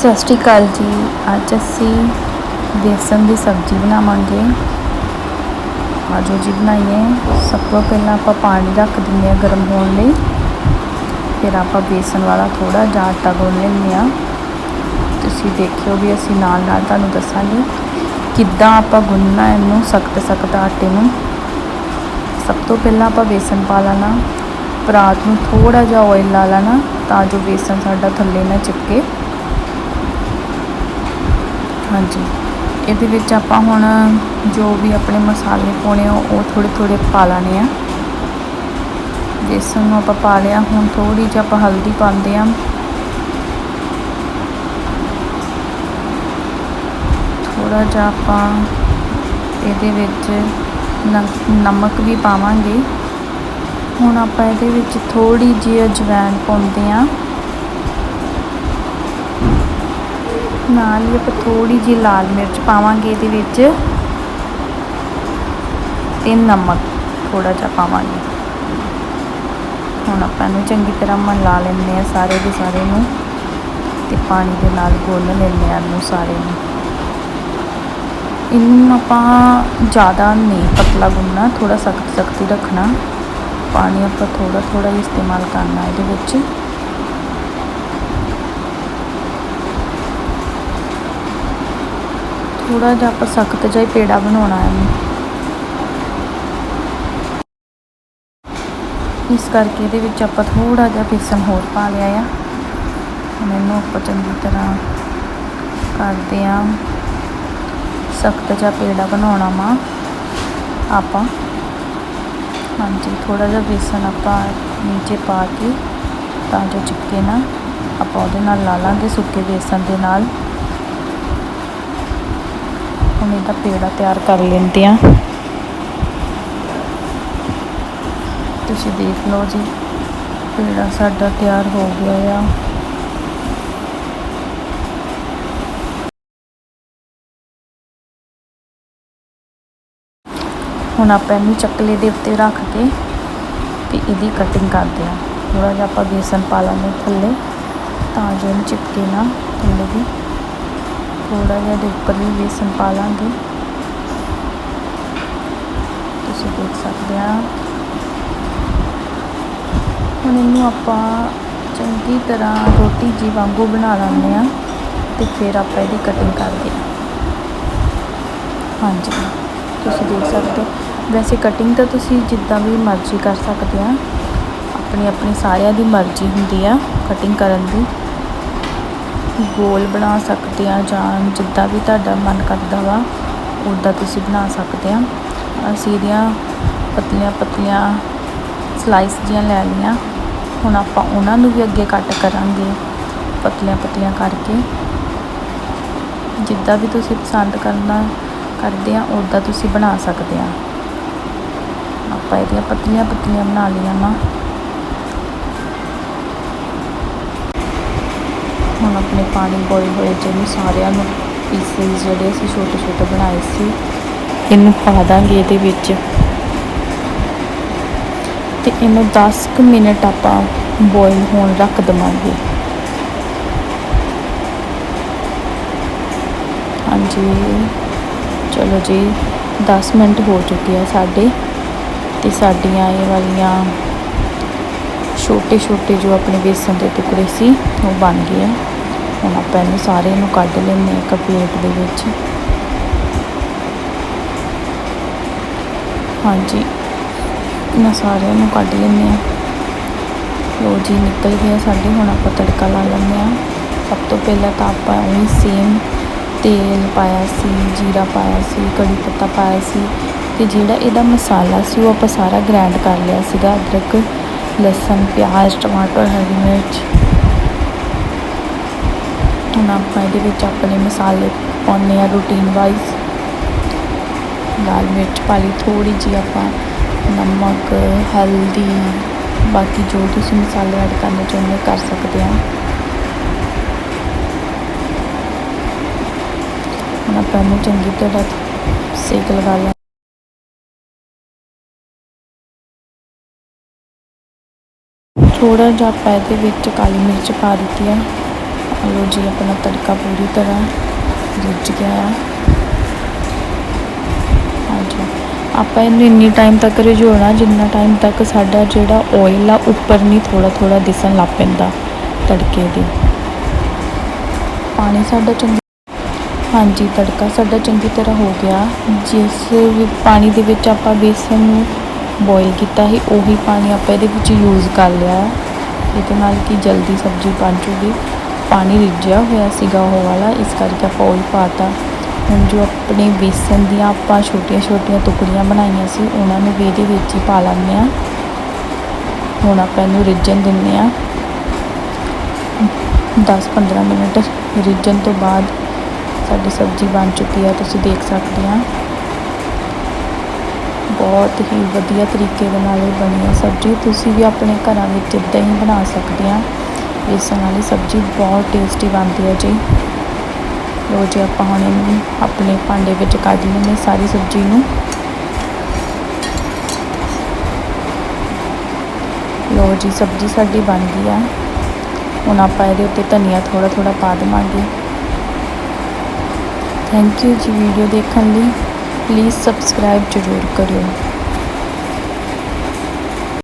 ਸਤਿ ਸ਼੍ਰੀ ਅਕਾਲ ਜੀ। ਅੱਜ ਅਸੀਂ ਬੇਸਨ ਦੀ ਸਬਜ਼ੀ ਬਣਾਵਾਂਗੇ। ਆਜੋ ਜੀ ਬਣਾਈਏ। ਸਭ ਤੋਂ ਪਹਿਲਾਂ ਆਪਾਂ ਪਾਣੀ ਰੱਖ ਦਿੰਦੇ ਹਾਂ ਗਰਮ ਹੋਣ ਲਈ। ਫਿਰ ਆਪਾਂ ਬੇਸਨ ਵਾਲਾ ਥੋੜਾ ਜਿਹਾ ਆਟਾ ਗੁੰਨ ਲੈਂਦੇ ਹਾਂ। ਤੁਸੀਂ ਦੇਖਿਓ ਵੀ ਅਸੀਂ ਨਾਲ ਨਾਲ ਤੁਹਾਨੂੰ ਦੱਸਾਂਗੇ ਕਿੱਦਾਂ ਆਪਾਂ ਗੁੰਨਣਾ ਇਹਨੂੰ ਸਖਤ ਸਖਤ ਆਟੇ ਨੂੰ। ਸਭ ਤੋਂ ਪਹਿਲਾਂ ਆਪਾਂ ਬੇਸਨ ਪਾ ਲੈਣਾ। ਪਰਾਤ ਨੂੰ ਥੋੜਾ ਜਿਹਾ ਆਇਲ ਲਾ ਲੈਣਾ ਤਾਂ ਜੋ ਬੇਸਨ ਸਾਡਾ ਥੱਲੇ ਨਾ ਚਿਪਕੇ। ਹਾਂਜੀ। ਇਹਦੇ ਵਿੱਚ ਆਪਾਂ ਹੁਣ ਜੋ ਵੀ ਆਪਣੇ ਮਸਾਲੇ ਪਾਉਣੇ ਆ, ਉਹ ਥੋੜੇ ਥੋੜੇ ਪਾ ਲਾਣੇ ਆ। ਬੇਸਨ ਨੂੰ ਆਪਾਂ ਪਾ ਲਿਆ। ਹੁਣ ਥੋੜੀ ਜਿਹੀ ਆਪਾਂ ਹਲਦੀ ਪਾਉਂਦੇ ਆ। ਥੋੜਾ ਜਿਹਾ ਆਪਾਂ ਇਹਦੇ ਵਿੱਚ ਨਮਕ ਵੀ ਪਾਵਾਂਗੇ। ਹੁਣ ਆਪਾਂ ਇਹਦੇ ਵਿੱਚ ਥੋੜੀ ਜਿਹੀ ਅਜਵਾਇਣ ਪਾਉਂਦੇ ਆ। ਨਾਲ ਹੀ ਆਪਾਂ ਥੋੜੀ ਜਿਹੀ ਲਾਲ ਮਿਰਚ ਪਾਵਾਂਗੇ ਇਹਦੇ ਵਿੱਚ। ਤੇ ਨਮਕ ਥੋੜਾ ਜਿਹਾ ਪਾਵਾਂਗੇ। ਹੁਣ ਆਪਾਂ ਨੂੰ ਚੰਗੀ ਤਰ੍ਹਾਂ ਮਿਲਾ ਲੈਂਦੇ ਆ ਸਾਰੇ ਦੇ ਸਾਰੇ ਨੂੰ। ਤੇ ਪਾਣੀ ਦੇ ਨਾਲ ਗੁੰਨ ਲੈਂਦੇ ਆ ਇਹਨੂੰ ਸਾਰੇ ਨੂੰ। ਇਹਨੂੰ ਆਪਾਂ ਜ਼ਿਆਦਾ ਨਹੀਂ ਪਤਲਾ ਗੁੰਨਣਾ ਥੋੜਾ ਸਖਤ ਸਖਤ ਰੱਖਣਾ। ਪਾਣੀ ਆਪਾਂ ਥੋੜਾ ਥੋੜਾ ਹੀ ਇਸਤੇਮਾਲ ਕਰਨਾ ਇਹਦੇ ਵਿੱਚ। ਥੋੜਾ ਜਿਹਾ ਆਪਾਂ ਸਖਤ ਜਿਹਾ ਹੀ ਪੇੜਾ ਬਣਾਉਣਾ ਹੈ ਇਸ ਕਰਕੇ ਇਹਦੇ ਵਿੱਚ ਆਪਾਂ ਥੋੜਾ ਜਿਹਾ ਬੇਸਨ ਹੋਰ ਪਾ ਲਿਆ ਆ। ਮੈਨੂੰ ਆਪਾਂ ਚੰਗੀ ਤਰ੍ਹਾਂ ਕਰਦੇ ਆ ਸਖਤ ਜਿਹਾ ਪੇੜਾ ਬਣਾਉਣਾ ਵਾ ਆਪਾਂ। ਹਾਂਜੀ ਥੋੜਾ ਜਿਹਾ ਬੇਸਨ ਆਪਾਂ ਨੀਚੇ ਪਾ ਕੇ ਤਾਂ ਜੋ ਚਿਪਕੇ ਨਾ, ਆਪਾਂ ਉਹਦੇ ਨਾਲ ਲਾ ਲਾਂਗੇ ਸੁੱਕੇ ਬੇਸਨ ਦੇ ਨਾਲ। ਹੁਣ ਇਹਦਾ ਪੇੜਾ ਤਿਆਰ ਕਰ ਲੈਂਦੇ ਆ ਤੁਸੀਂ ਦੇਖ ਲਓ ਜੀ, ਪੇੜਾ ਸਾਡਾ ਤਿਆਰ ਹੋ ਗਿਆ ਆ। ਹੁਣ ਆਪਾਂ ਇਹਨੂੰ ਚੱਕਲੇ ਦੇ ਉੱਤੇ ਰੱਖ ਕੇ ਤੇ ਇਹਦੀ ਕਟਿੰਗ ਕਰਦੇ ਆ ਥੋੜਾ ਜਿਹਾ ਆਪਾਂ ਬੇਸਨ ਪਾ ਲਾਂਗੇ ਥੱਲੇ, ਤਾਂ ਜੋ ਇਹਨੂੰ ਚਿਪਕੇ ਨਾ, ਥੱਲੇ ਵੀ ਥੋੜਾ ਜਿਹਾ ਦੇ ਉੱਪਰਲੀ ਬੇਸਨ ਪਾ ਲਾਂਗੇ। ਤੁਸੀਂ ਦੇਖ ਸਕਦੇ ਆ। ਹੁਣ ਇਹਨੂੰ ਆਪਾਂ ਚੰਗੀ ਤਰ੍ਹਾਂ ਰੋਟੀ ਜੀ ਵਾਂਗੂ ਬਣਾ ਲੈਂਦੇ ਆ ਤੇ ਫਿਰ ਆਪਾਂ ਇਹਦੀ ਕਟਿੰਗ ਕਰਦੇ ਆ। ਹਾਂਜੀ, ਤੁਸੀਂ ਦੇਖ ਸਕਦੇ ਹੋ। ਵੈਸੇ ਕਟਿੰਗ ਤਾਂ ਤੁਸੀਂ ਜਿੱਦਾਂ ਵੀ ਮਰਜ਼ੀ ਕਰ ਸਕਦੇ ਆ। ਆਪਣੀ ਆਪਣੀ ਸਾਰਿਆਂ ਦੀ ਮਰਜ਼ੀ ਹੁੰਦੀ ਆ ਕਟਿੰਗ ਕਰਨ ਦੀ। ਗੋਲ ਬਣਾ ਸਕਦੇ ਆ ਜਾਂ ਜਿੱਦਾਂ ਵੀ ਤੁਹਾਡਾ ਮਨ ਕਰਦਾ ਵਾ ਉੱਦਾਂ ਤੁਸੀਂ ਬਣਾ ਸਕਦੇ ਆ। ਅਸੀਂ ਇਹਦੀਆਂ ਪਤਲੀਆਂ ਪਤਲੀਆਂ ਸਲਾਈਸ ਜੀਆਂ ਲੈ ਲਈਆਂ। ਹੁਣ ਆਪਾਂ ਉਹਨਾਂ ਨੂੰ ਵੀ ਅੱਗੇ ਕੱਟ ਕਰਾਂਗੇ, ਪਤਲੀਆਂ ਪਤਲੀਆਂ ਕਰਕੇ। ਜਿੱਦਾਂ ਵੀ ਤੁਸੀਂ ਪਸੰਦ ਕਰਨਾ ਕਰਦੇ ਆ ਉੱਦਾਂ ਤੁਸੀਂ ਬਣਾ ਸਕਦੇ ਆ। ਆਪਾਂ ਇਹਦੀਆਂ ਪਤਲੀਆਂ ਪਤਲੀਆਂ ਬਣਾ ਲਈਆਂ ਵਾ। ਹੁਣ ਆਪਣੇ ਪਾਣੀ ਬੋਇਲ ਹੋਏ ਜਿਹਨੂੰ ਸਾਰਿਆਂ ਨੂੰ ਪੀਸਿਸ ਜਿਹੜੇ ਅਸੀਂ ਛੋਟੇ ਛੋਟੇ ਬਣਾਏ ਸੀ, ਇਹਨੂੰ ਪਾ ਦਾਂਗੇ ਇਹਦੇ ਵਿੱਚ। ਤੇ ਇਹਨੂੰ 10 ਕੁ ਮਿੰਟ ਆਪਾਂ ਬੋਇਲ ਹੋਣ ਰੱਖ ਦਵਾਂਗੇ। ਹਾਂਜੀ, ਚਲੋ ਜੀ 10 ਮਿੰਟ ਹੋ ਚੁੱਕੇ ਆ ਸਾਡੇ। ਤੇ ਸਾਡੀਆਂ ਇਹ ਵਾਲੀਆਂ ਛੋਟੇ ਛੋਟੇ ਜੋ ਆਪਣੇ ਬੇਸਨ ਦੇ ਟੁਕੜੇ ਸੀ, ਉਹ ਬਣ ਗਏ ਆ। ਹੁਣ ਆਪਾਂ ਇਹਨੂੰ ਸਾਰੇ ਨੂੰ ਕੱਢ ਲੈਂਦੇ ਹਾਂ ਇੱਕ ਪਲੇਟ ਦੇ ਵਿੱਚ। ਹਾਂਜੀ ਇਹਨਾਂ ਸਾਰਿਆਂ ਨੂੰ ਕੱਢ ਲੈਂਦੇ ਹਾਂ। ਲੋ ਜੀ, ਨਿਕਲ ਗਿਆ ਸਾਡੇ, ਹੁਣ ਆਪਾਂ ਤੜਕਾ ਲਾ ਲੈਂਦੇ ਹਾਂ। ਸਭ ਤੋਂ ਪਹਿਲਾਂ ਤਾਂ ਆਪਾਂ ਉਹੀ ਸੇਮ ਤੇਲ ਪਾਇਆ ਸੀ, ਜੀਰਾ ਪਾਇਆ ਸੀ, ਕੜੀ ਪੱਤਾ ਪਾਇਆ ਸੀ ਤੇ ਜਿਹੜਾ ਇਹਦਾ ਮਸਾਲਾ ਸੀ, ਉਹ ਆਪਾਂ ਸਾਰਾ ਗ੍ਰਾਈਂਡ ਕਰ ਲਿਆ ਸੀਗਾ, ਅਦਰਕ, ਲਸਣ, ਪਿਆਜ਼, ਟਮਾਟਰ, ਹਰੀ ਮਿਰਚ। ਹੁਣ ਆਪਾਂ ਇਹਦੇ ਵਿੱਚ ਆਪਣੇ ਮਸਾਲੇ ਪਾਉਣੇ ਆ ਰੂਟੀਨ ਵਾਈਜ਼ ਲਾਲ ਮਿਰਚ ਪਾ ਲਈ ਥੋੜੀ ਜੀ ਆਪਾਂ ਨਮਕ, ਹਲਦੀ, ਬਾਕੀ ਜੋ ਤੁਸੀਂ ਮਸਾਲੇ ਐਡ ਕਰਨੇ ਚਾਹੁੰਦੇ ਕਰ ਸਕਦੇ ਆ ਹੁਣ ਆਪਾਂ ਇਹਨੂੰ ਚੰਗੀ ਤਰ੍ਹਾਂ ਸੇਕ ਲਗਾ ਲਿਆ ਥੋੜਾ ਜਿਹਾ ਆਪਾਂ ਇਹਦੇ ਵਿੱਚ ਕਾਲੀ ਮਿਰਚ ਪਾ ਦਿੱਤੀ ਆ। ਲਓ ਜੀ ਆਪਣਾ ਤੜਕਾ ਪੂਰੀ ਤਰ੍ਹਾਂ ਰਿੱਝ ਗਿਆ। ਹਾਂਜੀ। ਆਪਾਂ ਇਹਨੂੰ ਇੰਨੀ ਟਾਈਮ ਤੱਕ ਰਿਝੋਣਾ ਜਿੰਨਾ ਟਾਈਮ ਤੱਕ ਸਾਡਾ ਜਿਹੜਾ ਆਇਲ ਆ, ਉੱਪਰ ਨਹੀਂ ਥੋੜਾ ਥੋੜਾ ਦਿਸਣ ਲੱਗ ਪੈਂਦਾ ਤੜਕੇ ਦੇ। ਪਾਣੀ ਸਾਡਾ ਚੰਗੀ ਹਾਂਜੀ, ਤੜਕਾ ਸਾਡਾ ਚੰਗੀ ਤਰ੍ਹਾਂ ਹੋ ਗਿਆ। ਜਿਸ ਵੀ ਪਾਣੀ ਦੇ ਵਿੱਚ ਆਪਾਂ ਬੇਸਨ ਨੂੰ ਬੋਇਲ ਕੀਤਾ ਸੀ, ਉਹੀ ਪਾਣੀ ਆਪਾਂ ਇਹਦੇ ਵਿੱਚ ਯੂਜ਼ ਕਰ ਲਿਆ। ਇਹਦੇ ਨਾਲ ਕਿ ਜਲਦੀ ਸਬਜ਼ੀ ਬਣ ਜੂਗੀ। ਪਾਣੀ ਰਿੱਝਿਆ ਹੋਇਆ ਸੀਗਾ ਉਹ ਵਾਲਾ, ਇਸ ਕਰਕੇ ਆਪਾਂ ਉਹੀ ਪਾਤਾ। ਹੁਣ ਜੋ ਆਪਣੇ ਬੇਸਨ ਦੀਆਂ ਆਪਾਂ ਛੋਟੀਆਂ ਛੋਟੀਆਂ ਟੁਕੜੀਆਂ ਬਣਾਈਆਂ ਸੀ, ਉਹਨਾਂ ਨੂੰ ਵੀ ਇਹਦੇ ਵਿੱਚ ਹੀ ਪਾ ਲੈਂਦੇ ਹਾਂ। ਹੁਣ ਆਪਾਂ ਇਹਨੂੰ ਰਿੱਝਣ ਦਿੰਦੇ ਹਾਂ। 10-15 ਮਿੰਟ ਰਿੱਝਣ ਤੋਂ ਬਾਅਦ ਸਾਡੀ ਸਬਜ਼ੀ ਬਣ ਚੁੱਕੀ ਹੈ ਤੁਸੀਂ ਦੇਖ ਸਕਦੇ ਆ ਬਹੁਤ ਹੀ ਵਧੀਆ ਤਰੀਕੇ ਦੇ ਨਾਲ ਇਹ ਬਣੀ ਹੈ ਸਬਜ਼ੀ। ਤੁਸੀਂ ਵੀ ਆਪਣੇ ਘਰਾਂ ਵਿੱਚ ਇਦਾਂ ਹੀ ਬਣਾ ਸਕਦੇ ਆ ਬੇਸਣ ਵਾਲੀ ਸਬਜ਼ੀ ਬਹੁਤ ਟੇਸਟੀ ਬਣਦੀ ਹੈ ਜੀ। ਲੋ ਜੀ, ਆਪਾਂ ਹੁਣ ਇਹਨੂੰ ਆਪਣੇ ਭਾਂਡੇ ਵਿੱਚ ਕੱਢ ਲੈਂਦੇ ਸਾਰੀ ਸਬਜ਼ੀ ਨੂੰ। ਲੋ ਜੀ, ਸਬਜ਼ੀ ਸਾਡੀ ਬਣ ਗਈ ਆ। ਹੁਣ ਆਪਾਂ ਇਹਦੇ ਉੱਤੇ ਧਨੀਆ ਥੋੜਾ ਥੋੜਾ ਪਾ ਦੇਵਾਂਗੇ। ਥੈਂਕ ਯੂ ਜੀ ਵੀਡੀਓ ਦੇਖਣ ਲਈ। ਪਲੀਜ਼ ਸਬਸਕ੍ਰਾਈਬ ਜ਼ਰੂਰ ਕਰਿਓ।